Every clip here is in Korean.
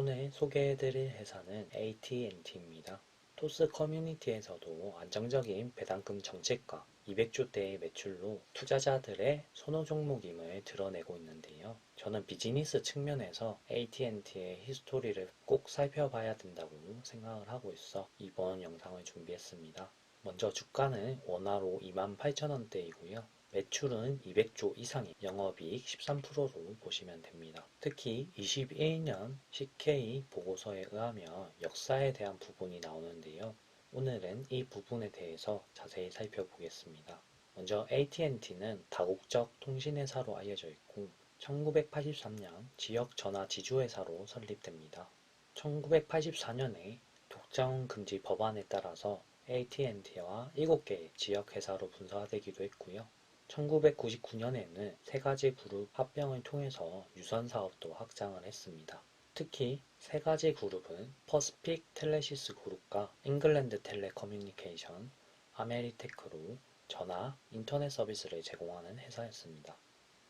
오늘 소개해드릴 회사는 AT&T입니다. 토스 커뮤니티에서도 안정적인 배당금 정책과 200조대의 매출로 투자자들의 선호 종목임을 드러내고 있는데요. 저는 비즈니스 측면에서 AT&T의 히스토리를 꼭 살펴봐야 된다고 생각을 하고 있어 이번 영상을 준비했습니다. 먼저 주가는 원화로 28,000원대이고요. 매출은 200조 이상인 영업이익 13%로 보시면 됩니다. 특히 21년 CK 보고서에 의하면 역사에 대한 부분이 나오는데요. 오늘은 이 부분에 대해서 자세히 살펴보겠습니다. 먼저 AT&T는 다국적 통신회사로 알려져 있고 1983년 지역 전화 지주회사로 설립됩니다. 1984년에 독점 금지 법안에 따라서 AT&T와 7개의 지역 회사로 분사되기도 했고요. 1999년에는 세 가지 그룹 합병을 통해서 유선 사업도 확장을 했습니다. 특히 세 가지 그룹은 퍼스픽 텔레시스 그룹과 잉글랜드 텔레커뮤니케이션, 아메리테크로 전화, 인터넷 서비스를 제공하는 회사였습니다.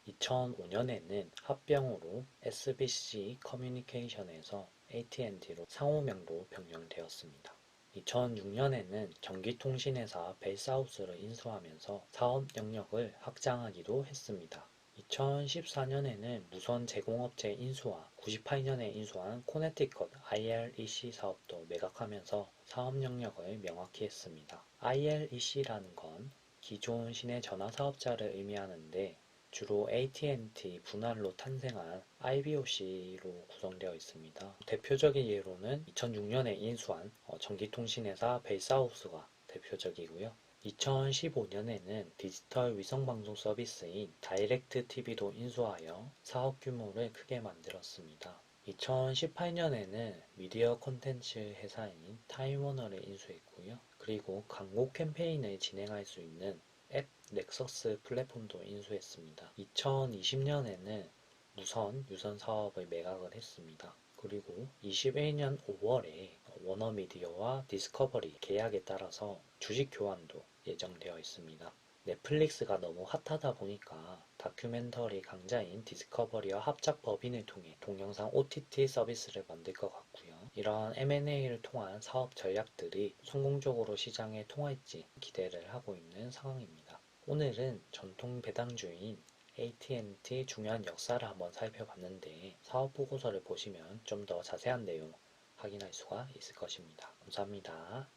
2005년에는 합병으로 SBC 커뮤니케이션에서 AT&T로 상호명도 변경되었습니다. 2006년에는 전기통신회사 벨사우스를 인수하면서 사업 영역을 확장하기도 했습니다. 2014년에는 무선 제공업체 인수와 98년에 인수한 코네티컷 ILEC 사업도 매각하면서 사업 영역을 명확히 했습니다. ILEC라는 건 기존 시내 전화 사업자를 의미하는데 주로 AT&T 분할로 탄생한 IBOC로 구성되어 있습니다. 대표적인 예로는 2006년에 인수한 어, 전기통신회사 벨사우스가 대표적이고요. 2015년에는 디지털 위성방송 서비스인 다이렉트 TV도 인수하여 사업 규모를 크게 만들었습니다. 2018년에는 미디어 콘텐츠 회사인 타임워너를 인수했고요. 그리고 광고 캠페인을 진행할 수 있는 앱 넥서스 플랫폼도 인수했습니다. 2020년에는 무선 유선 사업을 매각을 했습니다. 그리고 21년 5월에 워너미디어와 디스커버리 계약에 따라서 주식 교환도 예정되어 있습니다. 넷플릭스가 너무 핫하다 보니까 다큐멘터리 강자인 디스커버리와 합작 법인을 통해 동영상 OTT 서비스를 만들 것 같고요. 이러한 M&A를 통한 사업 전략들이 성공적으로 시장에 통할지 기대를 하고 있는 상황입니다. 오늘은 전통 배당주인 AT&T 중요한 역사를 한번 살펴봤는데 사업 보고서를 보시면 좀 더 자세한 내용 확인할 수가 있을 것입니다. 감사합니다.